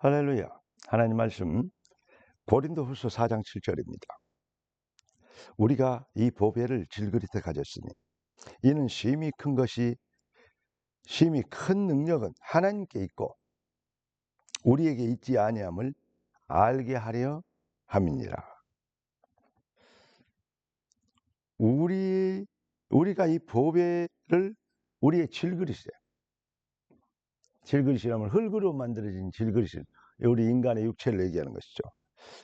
할렐루야. 하나님 말씀 고린도후서 4장 7절입니다. 우리가 이 보배를 질그릇에 가졌으니 이는 심히 큰 것이 심히 큰 능력은 하나님께 있고 우리에게 있지 아니함을 알게 하려 함이니라. 우리 우리가 이 보배를 우리의 질그릇에 질그릇이라면 흙으로 만들어진 질그릇을 우리 인간의 육체를 얘기하는 것이죠.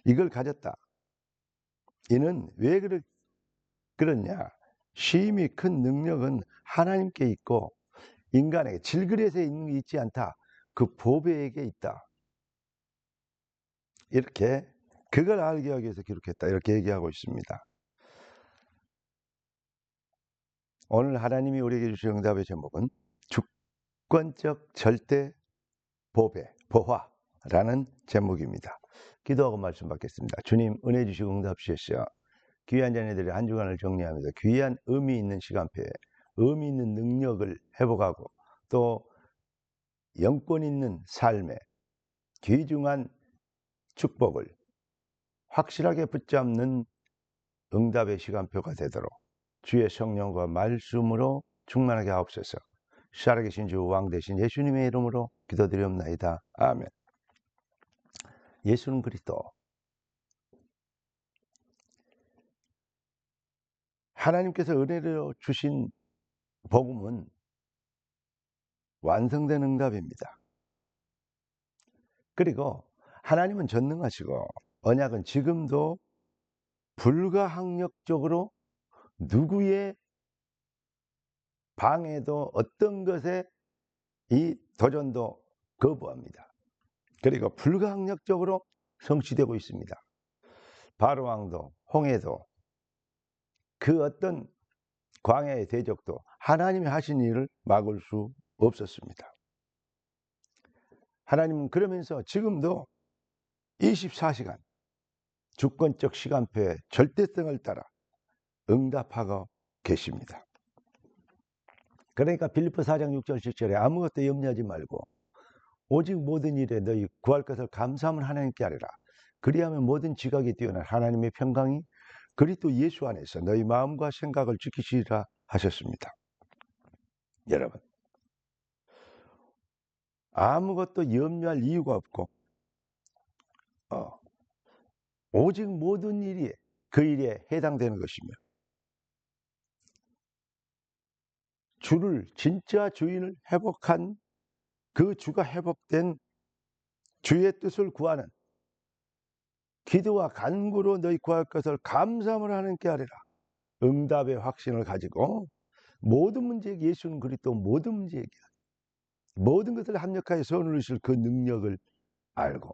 이걸 가졌다. 이는 왜 그러, 그러냐? 심히 큰 능력은 하나님께 있고 인간에게 질그릇에 있지 않다. 그 보배에게 있다. 이렇게 그걸 알게 하기 위해서 기록했다. 이렇게 얘기하고 있습니다. 오늘 하나님이 우리에게 주신 응답의 제목은 주권적 절대 보배, 보화 라는 제목입니다. 기도하고 말씀 받겠습니다. 주님 은혜 주시고 응답 주셨어 귀한 자녀들의 한 주간을 정리하면서 귀한 의미 있는 시간표에 의미 있는 능력을 회복하고 또 영권 있는 삶에 귀중한 축복을 확실하게 붙잡는 응답의 시간표가 되도록 주의 성령과 말씀으로 충만하게 하옵소서. 살아계신 주 왕 대신 예수님의 이름으로 기도드리옵나이다. 아멘. 예수는 그리스도. 하나님께서 은혜로 주신 복음은 완성된 응답입니다. 그리고 하나님은 전능하시고 언약은 지금도 불가항력적으로 누구의 방해도 어떤 것에 이 도전도 거부합니다. 그리고 불가항력적으로 성취되고 있습니다. 바로왕도 홍해도 그 어떤 광야의 대적도 하나님이 하신 일을 막을 수 없었습니다. 하나님은 그러면서 지금도 24시간 주권적 시간표의 절대성을 따라 응답하고 계십니다. 그러니까 빌리포 4장 6절 7절에 아무것도 염려하지 말고 오직 모든 일에 너희 구할 것을 감사함을 하나님께 하리라. 그리하면 모든 지각이 뛰어난 하나님의 평강이 그리스도 예수 안에서 너희 마음과 생각을 지키시리라 하셨습니다. 여러분 아무것도 염려할 이유가 없고 어, 오직 모든 일이 그 일에 해당되는 것이며 주를 진짜 주인을 회복한 그 주가 회복된 주의 뜻을 구하는 기도와 간구로 너희 구할 것을 감사함을 하는게 아니라. 응답의 확신을 가지고 모든 문제에 예수는 그리스도 모든 문제에게 모든 것을 합력하여 선을 이실 그 능력을 알고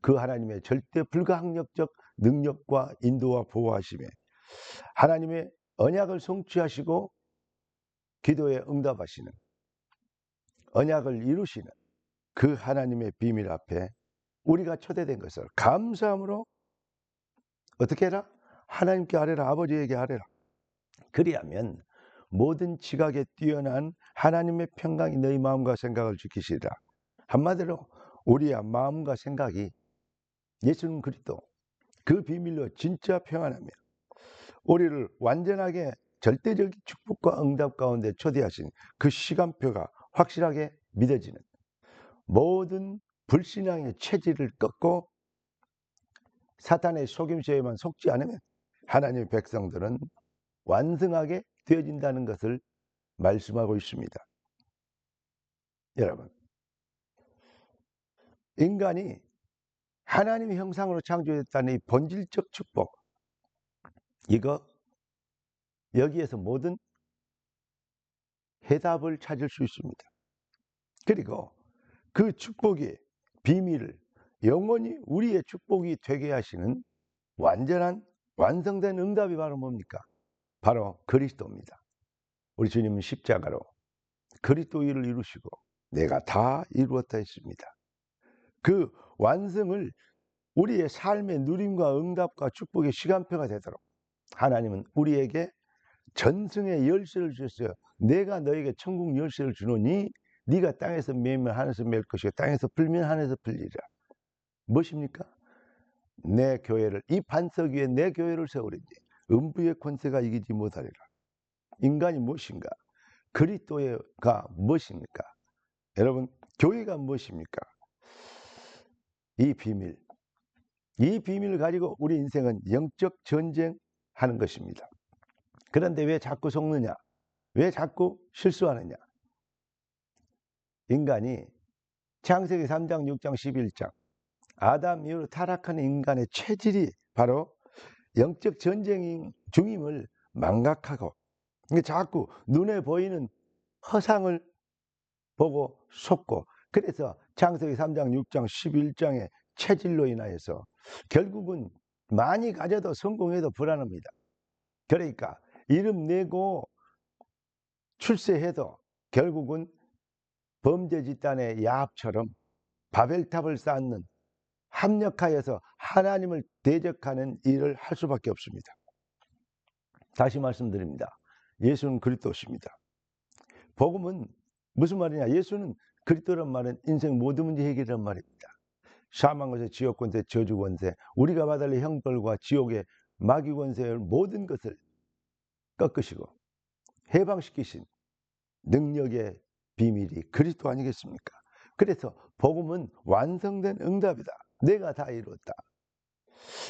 그 하나님의 절대 불가항력적 능력과 인도와 보호하심에 하나님의 언약을 성취하시고 기도에 응답하시는 언약을 이루시는 그 하나님의 비밀 앞에 우리가 초대된 것을 감사함으로 어떻게 해라? 하나님께 아뢰라 아버지에게 아뢰라 그리하면 모든 지각에 뛰어난 하나님의 평강이 너희 마음과 생각을 지키시리라 한마디로 우리의 마음과 생각이 예수는 그리스도 그 비밀로 진짜 평안하며 우리를 완전하게 절대적인 축복과 응답 가운데 초대하신 그 시간표가 확실하게 믿어지는 모든 불신앙의 체질을 꺾고 사탄의 속임수에만 속지 않으면 하나님의 백성들은 완성하게 되어진다는 것을 말씀하고 있습니다. 여러분, 인간이 하나님의 형상으로 창조됐다는 이 본질적 축복, 이거 여기에서 모든 해답을 찾을 수 있습니다. 그리고 그 축복의 비밀을 영원히 우리의 축복이 되게 하시는 완전한 완성된 응답이 바로 뭡니까? 바로 그리스도입니다. 우리 주님은 십자가로 그리스도 일을 이루시고 내가 다 이루었다 했습니다. 그 완성을 우리의 삶의 누림과 응답과 축복의 시간표가 되도록 하나님은 우리에게 전승의 열쇠를 주셨어요. 내가 너에게 천국 열쇠를 주노니 네가 땅에서 매면 하늘에서 맬 것이고 땅에서 풀면 하늘에서 풀리리라. 무엇입니까? 내 교회를 이 반석 위에 내 교회를 세우리니 음부의 권세가 이기지 못하리라. 인간이 무엇인가? 그리스도가 무엇입니까? 여러분 교회가 무엇입니까? 이 비밀, 이 비밀을 가지고 우리 인생은 영적 전쟁하는 것입니다. 그런데 왜 자꾸 속느냐? 왜 자꾸 실수하느냐? 인간이 창세기 3장, 6장, 11장 아담 이후로 타락한 인간의 체질이 바로 영적 전쟁 중임을 망각하고 자꾸 눈에 보이는 허상을 보고 속고 그래서 창세기 3장, 6장, 11장의 체질로 인하여서 결국은 많이 가져도 성공해도 불안합니다. 그러니까 이름 내고 출세해도 결국은 범죄 집단의 야합처럼 바벨탑을 쌓는 합력하여서 하나님을 대적하는 일을 할 수밖에 없습니다. 다시 말씀드립니다. 예수는 그리스도십니다. 복음은 무슨 말이냐? 예수는 그리스도란 말은 인생 모든 문제 해결이란 말입니다. 사망 권세, 지옥 권세, 저주 권세, 우리가 받을 형벌과 지옥의 마귀 권세의 모든 것을 꺾으시고 해방시키신 능력의 비밀이 그리스도 아니겠습니까? 그래서 복음은 완성된 응답이다. 내가 다 이루었다.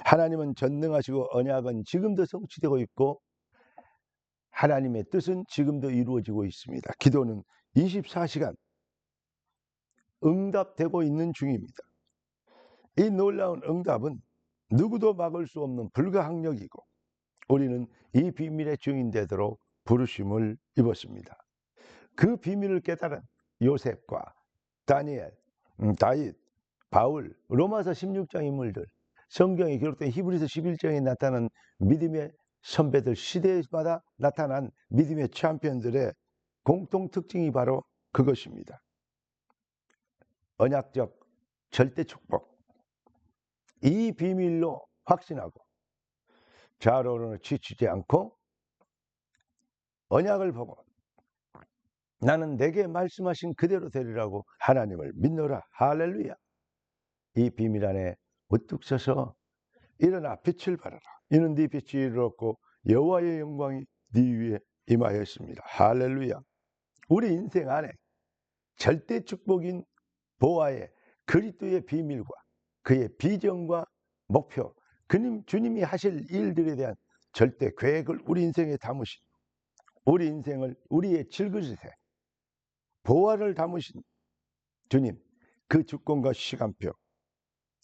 하나님은 전능하시고 언약은 지금도 성취되고 있고 하나님의 뜻은 지금도 이루어지고 있습니다. 기도는 24시간 응답되고 있는 중입니다. 이 놀라운 응답은 누구도 막을 수 없는 불가항력이고 우리는 이 비밀의 증인 되도록 부르심을 입었습니다. 그 비밀을 깨달은 요셉과 다니엘, 음, 다윗, 바울, 로마서 16장 인물들, 성경에 기록된 히브리서 11장에 나타난 믿음의 선배들 시대마다 나타난 믿음의 챔피언들의 공통 특징이 바로 그것입니다. 언약적 절대 축복. 이 비밀로 확신하고 좌로는 지치지 않고 언약을 보고 나는 내게 말씀하신 그대로 되리라고 하나님을 믿노라. 할렐루야. 이 비밀 안에 우뚝 서서 일어나 빛을 발하라. 이는 네 빛이 이르렀고 여호와의 영광이 네 위에 임하였습니다. 할렐루야. 우리 인생 안에 절대 축복인 보아의 그리스도의 비밀과 그의 비전과 목표, 그님 주님이 하실 일들에 대한 절대 계획을 우리 인생에 담으신 우리 인생을 우리의 질그릇에 보화를 담으신 주님 그 주권과 시간표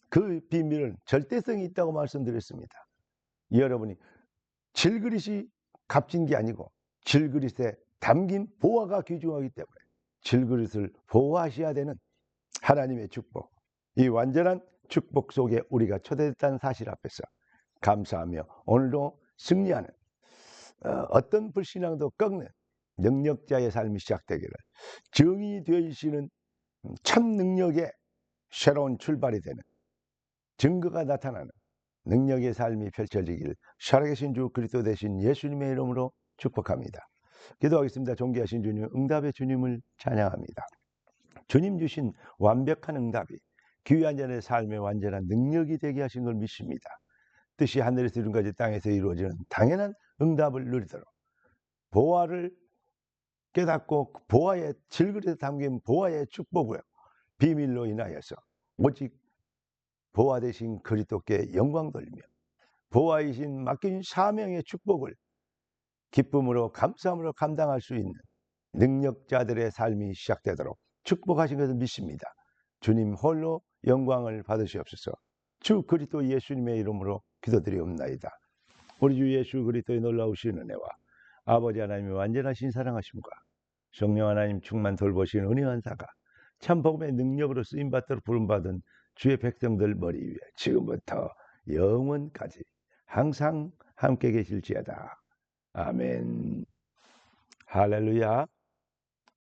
그 비밀은 절대성이 있다고 말씀드렸습니다. 여러분이 질그릇이 값진 게 아니고 질그릇에 담긴 보화가 귀중하기 때문에 질그릇을 보호하셔야 되는 하나님의 축복 이 완전한 축복 속에 우리가 초대됐다는 사실 앞에서 감사하며 오늘도 승리하는 어, 어떤 불신앙도 꺾는 능력자의 삶이 시작되기를 정의 되시는 참 능력의 새로운 출발이 되는 증거가 나타나는 능력의 삶이 펼쳐지길 살아계신 주 그리스도 되신 예수님의 이름으로 축복합니다. 기도하겠습니다. 존귀하신 주님, 응답의 주님을 찬양합니다. 주님 주신 완벽한 응답이 귀한 자의 삶의 완전한 능력이 되게 하신 걸 믿습니다. 뜻이 하늘에서 이룬 것이 땅에서 이루어지는 당연한 응답을 누리도록 보화를 깨닫고 보화의 질그릇에 담긴 보화의 축복을 비밀로 인하여서 오직 보화 대신 그리스도께 영광 돌리며 보화이신 맡긴 사명의 축복을 기쁨으로 감사함으로 감당할 수 있는 능력자들의 삶이 시작되도록 축복하신 것을 믿습니다. 주님 홀로 영광을 받으시옵소서. 주 그리스도 예수님의 이름으로 기도드리옵나이다. 우리 주 예수 그리스도의 놀라우신 은혜와 아버지 하나님의 완전하신 사랑하심과 성령 하나님 충만 돌보신 은혜 한 사가 참 복음의 능력으로 쓰임 받도록 부름 받은 주의 백성들 머리 위에 지금부터 영원까지 항상 함께 계실지어다. 아멘. 할렐루야.